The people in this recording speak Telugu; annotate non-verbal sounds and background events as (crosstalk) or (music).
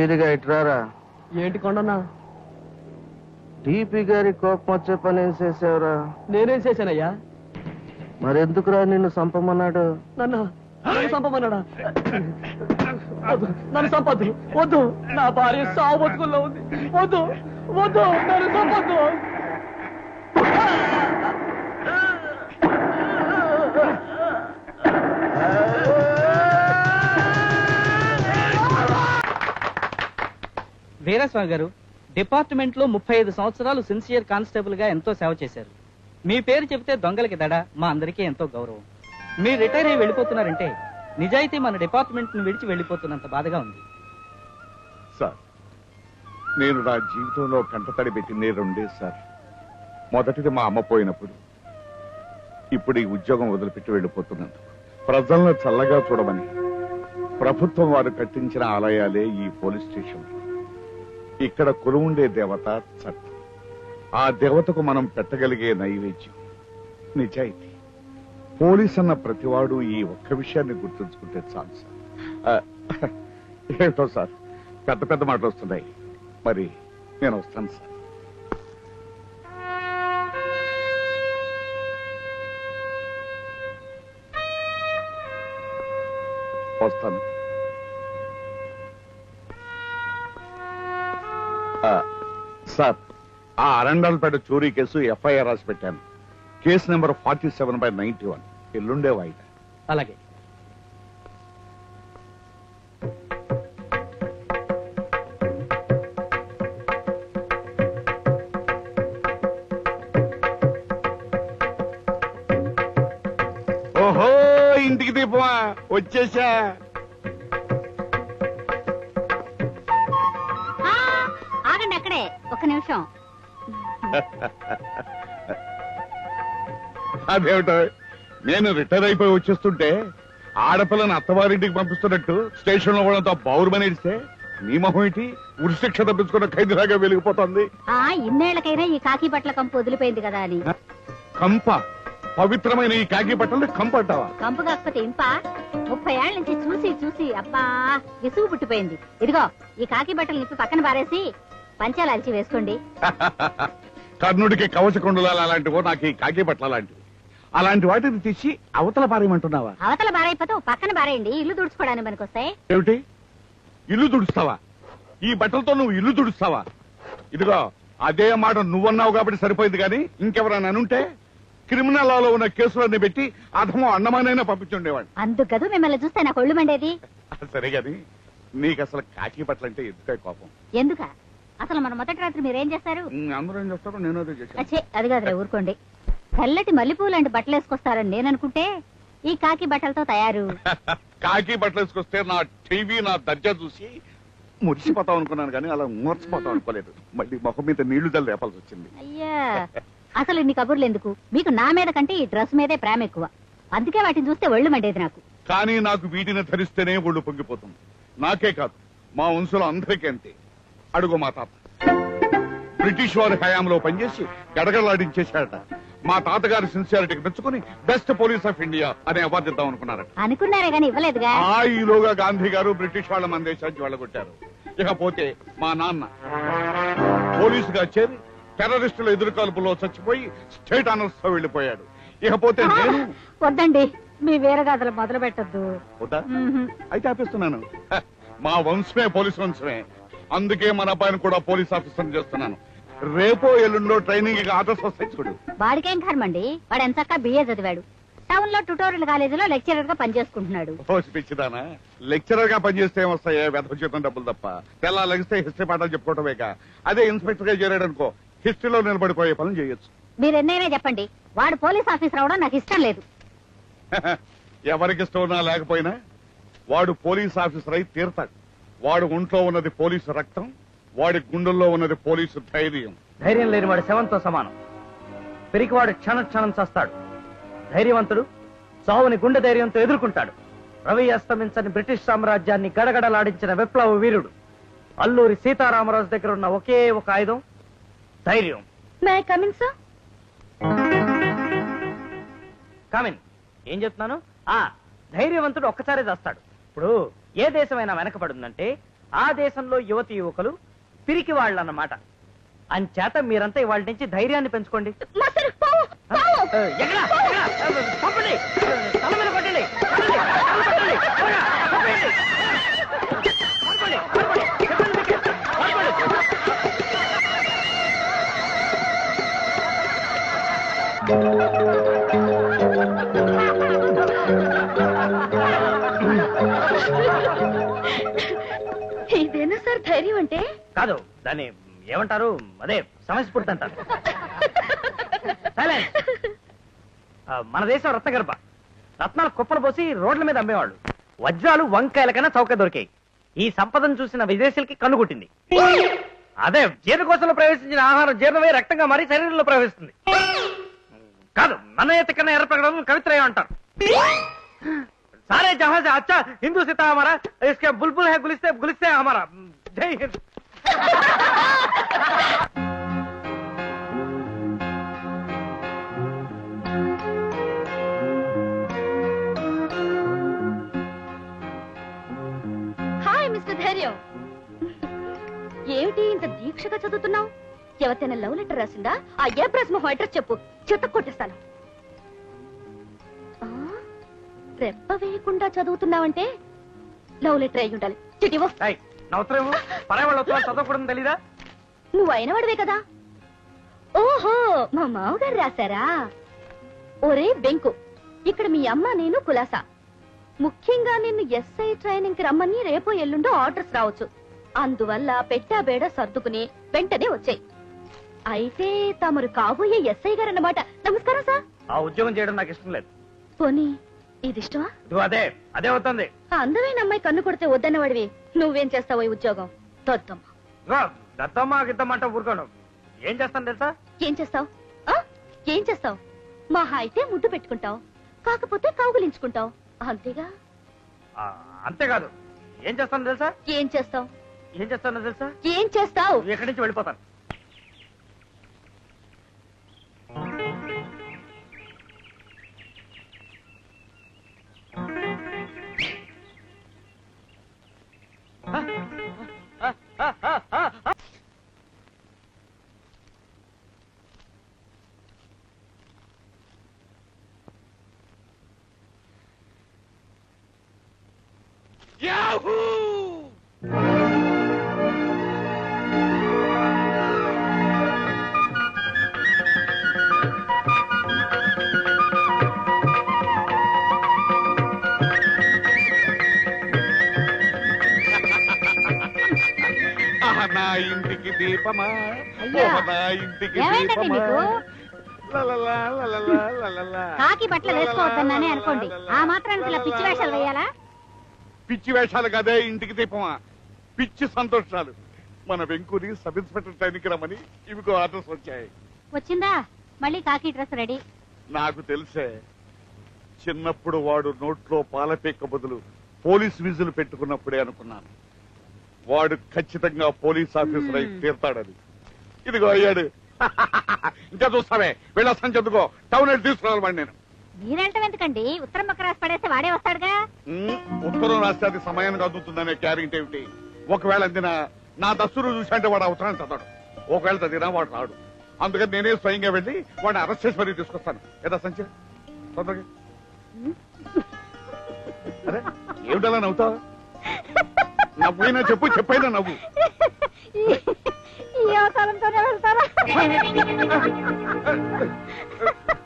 వీధిగా ఇట్రారా? ఏంటి కొండన్నా? టీపీ గారి కోపం వచ్చే పని ఏం చేసావురా? నేనేం చేశానయ్యా? మరెందుకురా నిన్ను సంపమన్నాడు? నన్ను వద్దు నన్ను చంపద్దు వద్దు. నా భార్య సావు బతుకుల్లో ఉంది. వద్దు వద్దు నన్ను చంపద్దు వీరస్వామి గారు డిపార్ట్మెంట్లో ముప్పై ఐదు సంవత్సరాలు సిన్సియర్ కానిస్టేబుల్గా ఎంతో సేవ చేశారు. మీ పేరు చెబితే దొంగలకి దడ మా అందరికీ ఎంతో గౌరవం. మీరు రిటైర్ అయ్యి వెళ్ళిపోతున్నారంటే నిజాయితీ మన డిపార్ట్మెంట్ను విడిచి వెళ్ళిపోతున్నంత బాధగా ఉంది. సార్ నేను నా జీవితంలో కంటతడి పెట్టింది రెండే సార్. మొదటిది మా అమ్మ పోయినప్పుడు ఇప్పుడు ఈ ఉద్యోగం వదిలిపెట్టి వెళ్ళిపోతున్నాను ప్రజలను చల్లగా చూడమని ప్రభుత్వం వారు కట్టించిన ఆలయాలే ఈ పోలీస్ స్టేషన్ ఇక్కడ కొలువుండే దేవత చట్టం. ఆ దేవతకు మనం పెట్టగలిగే నైవేద్యం. నిజాయితీ. పోలీస్ అన్న ప్రతివాడు ఈ ఒక్క విషయాన్ని గుర్తుంచుకుంటే చాలు సార్. ఏంటో సార్? పెద్ద పెద్ద మాటలు వస్తున్నాయి. మరి నేను వస్తాను సార్. వస్తాను. సార్ ఆ అరండాలపేట చోరీ కేసు ఎఫ్ఐఆర్ రాసి పెట్టాను. Case number forty seven by ninety one. ఎల్లుండే వాయిదా అలాగే. ఓహో ఇంటికి దీపమా వచ్చేసా. ఆగండి అక్కడే ఒక్క నిమిషం. (laughs) అదేమిటో? నేను రిటైర్ అయిపోయి వచ్చేస్తుంటే ఆడపిల్లని అత్తవారింటికి పంపిస్తున్నట్టు స్టేషన్లో కూడా బౌరుమని ఇస్తే నీ మొహం ఏంటి? ఉరిశిక్ష తప్పించుకున్న ఖైదీలాగా వెలిగిపోతుంది. ఆ ఇన్నేళ్ళకైనా ఈ కాకి బట్టల కంపు వదిలిపోయింది కదా అని. కంప? పవిత్రమైన ఈ కాకి బట్టలు కంప అంటావా? కంపు కాకపోతే ఇంప? ముప్పై ఏళ్ళ నుంచి చూసి చూసి అబ్బా విసుగు పుట్టిపోయింది. ఇదిగో ఈ కాకి బట్టలు నిప్పి పక్కన పారేసి పంచాలు అలిచి వేసుకోండి. (laughs) కర్ణుడికి కవచకుండలాలు అలాంటివో నాకు ఈ కాకి బట్టలు అలాంటివి. అలాంటి వాటిని తీసి అవతల పారేయమంటున్నావా? అవతల బారైపోతే ఓ పక్కన బారేయండి ఇల్లు తుడుచుకోవడానికి పనికొస్తాయి ఏమిటి? ఇల్లు తుడుస్తావా? ఈ బట్టలతో నువ్వు ఇల్లు తుడుస్తావా? ఇదిగో అదే మాట నువ్వన్నావు కాబట్టి సరిపోయింది కానీ ఇంకెవరైనా అనుంటే క్రిమినల్ లాలో ఉన్న కేసులన్నీ పెట్టి అధమో అన్నమానైనా పంపించుండేవాడిని అందుకదు మిమ్మల్ని చూస్తే నాకు ఒళ్ళు మండేది. (laughs) సరే గాని నీకు అసలు కాకి బట్టలంటే ఎందుకే కోపం? ఎందుక? అసలు మన మొదటి రాత్రి మీరేం చేస్తారు? అందరూ ఏం చేస్తారో నేను అదే చేశాను. అచ్చే అది కాదులే ఊరుకోండి. తెల్లటి మల్లెపూలు లాంటి బట్టలు వేసుకొస్తారని నేను అనుకుంటే ఈ కాకి బట్టలతో తయారు. (laughs) కాకి బట్టలు వేసుకొస్తే నా టీవీ నా దర్జా చూసి మురిసిపోతాం అనుకున్నాను కానీ అలా మూర్చిపోతాం అనుకోలేదు. మళ్ళీ మొహం మీద నీళ్ళు జల్లు రేపాల్సి వచ్చింది. అయ్యా అసలు ఇన్ని కబుర్లు ఎందుకు? మీకు నా మీద కంటే ఈ డ్రెస్ మీదే ప్రేమ ఎక్కువ. అందుకే వాటిని చూస్తే ఒళ్ళు మండేది నాకు. కానీ నాకు వీటిని ధరిస్తేనే ఒళ్ళు పొంగిపోతుంది. నాకే కాదు మా వంశంలో అందరికీ అంతే. అడుగు మా తాత. బ్రిటిష్ వారి హయాంలో పనిచేసి గడగడలాడించేశాడట. మా తాతగారి సిన్సియారిటీకి మెచ్చుకుని బెస్ట్ పోలీస్ ఆఫ్ ఇండియా అనే అవార్డు ఇద్దాం అనుకున్నారట. అనుకున్నారే గాని ఇవ్వలేదుగా? ఆ ఈలోగా గాంధీ గారు బ్రిటిష్ వాళ్ళ మన దేశానికి వెళ్ళగొట్టారు ఇకపోతే మా నాన్న పోలీసుగా చేరి టెర్రరిస్టుల ఎదురుకాల్పులో చచ్చిపోయి స్టేట్ ఆనర్స్తో వెళ్ళిపోయాడు. ఇకపోతే నేను వద్దండి మీ వీరగాథలు మొదలు పెట్టద్దు వద్దా అయితే ఆపిస్తున్నాను. మా వంశమే పోలీస్ వంశమే. అందుకే మన అబ్బాయిని కూడా పోలీస్ ఆఫీసర్ చేస్తున్నాను. రేపో ఎల్లుండో ట్రైనింగ్ ఆర్డర్స్ వస్తాయి చూడు. వాడికేం కర్మండి వాడు ఎంతక్క బిఏ చదివాడు. టౌన్లో ట్యూటోరియల్ కాలేజీలో లెక్చరర్గా పనిచేసుకుంటున్నాడు పిచ్చిదానా. లెక్చరర్గా పనిచేస్తే ఏమొస్తాయే? వెధ జీతం డబ్బులు తప్ప. తెల్ల లగిస్తే హిస్టరీ పాఠాలు చెప్పుకోవటమేక అదే ఇన్స్పెక్టర్గా చేరాడు అనుకో హిస్టరీలో నిలబడిపోయే పనులు చేయొచ్చు. మీరు ఎన్నైనా చెప్పండి. వాడు పోలీస్ ఆఫీసర్ అవడం నాకు ఇష్టం లేదు. (laughs) ఎవరికి ఇష్టం ఉన్నా లేకపోయినా వాడు పోలీస్ ఆఫీసర్ అయి తీరతాడు. వాడు ఒంట్లో ఉన్నది పోలీసు రక్తం వాడి గుండెల్లో ఉన్నది పోలీసు ధైర్యం. ధైర్యం లేని వాడు శవంతో సమానం. పెరిగివాడు క్షణ క్షణం చస్తాడు. ధైర్యవంతుడు చావుని గుండె ధైర్యంతో ఎదుర్కొంటాడు. రవి అస్తమించని బ్రిటిష్ సామ్రాజ్యాన్ని గడగడలాడించిన విప్లవ వీరుడు. అల్లూరి సీతారామరాజు దగ్గర ఉన్న ఒకే ఒక ఆయుధం ధైర్యం. మే కమిన్ సార్ కామిన్ ఏం చెప్తున్నాను? ఆ ధైర్యవంతుడు ఒక్కసారే చేస్తాడు. ఇప్పుడు ఏ దేశమైనా వెనకబడిందంటే ఆ దేశంలో యువతి యువకులు పిరికి వాళ్ళు అన్నమాట అంచేత మీరంతా ఇవాళ నుంచి ధైర్యాన్ని పెంచుకోండి. తల మీద కొట్టండి. కొట్టండి. తల కొట్టండి. త్వరగా, ధైర్యం అంటే? కాదు దాన్ని ఏమంటారు? అదే సమస్య అంటారు. మన దేశం రత్నగర్భ. రత్నాలు కుప్పలు పోసి రోడ్ల మీద అమ్మేవాళ్ళు. వజ్రాలు వంకాయల కన్నా చౌక దొరికాయి. ఈ సంపదను చూసిన విదేశీలకి కన్నుగుట్టింది అదే జీర్ణకోశంలో ప్రవేశించిన ఆహారం జీర్ణమై రక్తంగా మారి శరీరంలో ప్రవేశిస్తుంది. కాదు మన ఎత్తు కన్నా ఎర్రపడడం కవిత్రయం అంటారు. సారే జహాజ్ అచ్చా హిందూ సితా అమరా బుల్బుల్ హే గులిస్తే గులిస్తే అమరా. జై హింద్ హాయ్ మిస్టర్ ధైర్యం ఏమిటి ఇంత దీక్షగా చదువుతున్నావు? ఎవరితైనా లవ్ లెటర్ రాసిందా? ఆ ఏ ప్రెస్ అడ్రస్ చెప్పు. చెత్త కొట్టేస్తాను. రెప్ప వేయకుండా చదువుతున్నావంటే లవ్ లెటర్ అయి ఉండాలి చిటివో నా ఉత్తరం ఇవ్వు. పరాయి వాళ్ళ ఉత్తరాలు చదవకూడదు తెలీదా? నువ్వు అయిన వాడివే కదా. ఓహో మా మామగారు రాశారా? ఒరే బెంకు ఇక్కడ మీ అమ్మ నేను కులాసా. ముఖ్యంగా నిన్ను ఎస్ఐ ట్రైనింగ్కి రమ్మని రేపో ఎల్లుండో ఆర్డర్స్ రావచ్చు. అందువల్ల పెట్టా బేడ సర్దుకుని వెంటనే వచ్చాయి. అయితే తమరు కాబోయే ఎస్ఐ గారు అన్నమాట నమస్కారం సార్. ఆ ఉద్యోగం చేయడం నాకు ఇష్టం లేదు. పోనీ ఇది ఇష్టమా? ఇదిగో అదే అదే అవుతుంది. ఆ అందమైన అమ్మాయి కన్ను కొడితే వద్దన్నవాడివి. నువ్వేం చేస్తావో ఈ ఉద్యోగం? తొద్దమ్మ ఇదిగో దత్తమ్మ గిద్దమ్మంట ఊరుకోను. ఏం చేస్తాను తెలుసా? ఏం చేస్తావు? ఏం చేస్తావు? మహా అయితే ముద్దు పెట్టుకుంటావు. కాకపోతే కౌగులించుకుంటావు. అంతేగా? ఆ, అంతేకాదు. ఏం చేస్తాను తెలుసా? ఏం చేస్తావు? ఏం చేస్తానో తెలుసా? ఏం చేస్తావు? ఎక్కడి నుంచి వెళ్ళిపోతాను (laughs) ఆహా, నా ఇంటికి దీపమా? నా ఇంటికి. కాకి బట్టలు వేసుకోవద్దన్నానే అనుకోండి. ఆ మాత్రానికి ఇలా పిచ్చి వేషాలు వేయాలా? పిచ్చి వేషాలు కదే ఇంటికి దీపమా? పిచ్చి సంతోషాలు. మన వెంకుని సబ్ ఇన్స్పెక్టర్ ట్రైన్కి రమ్మని ఇవికో ఆర్డర్స్ వచ్చాయి. వచ్చిందా? మళ్ళీ కాకి డ్రెస్ రెడీ. నాకు తెలిసే చిన్నప్పుడు వాడు నోట్లో పాలపేక బదులు పోలీస్ విజులు పెట్టుకున్నప్పుడే అనుకున్నాను. వాడు ఖచ్చితంగా పోలీస్ ఆఫీసర్ అయి తీర్తాడని ఇదిగో అయ్యాడు. (laughs) ఇంకా చూస్తావే వెళ్ళొస్తాను చెందుకో టౌన్ తీసుకురావాలి నేను? మీరంటే ఎందుకండి? ఉత్తరం పక్క రాసి పడేస్తే వాడే వస్తాడుగా? ఉత్తరం రాస్తే అది సమయానికి అందుతుందనే క్యారెంట్ ఏమిటి? ఒకవేళ అందిన నా దస్తురు చూసంటే వాడు అవసరం చదవడు. ఒకవేళ చదివినా వాడు రాడు. అందుకని నేనే స్వయంగా వెళ్ళి వాడిని అరెస్ట్ చేసి మరీ తీసుకొస్తాను. ఏదా సంచి? తొందరగా. అరే ఏమిటలా నవ్వుతావు? నవ్వైనా చెప్పు చెప్పైనా నవ్వు. ఈ అవసరంతోనే వెళ్తారా? (laughs)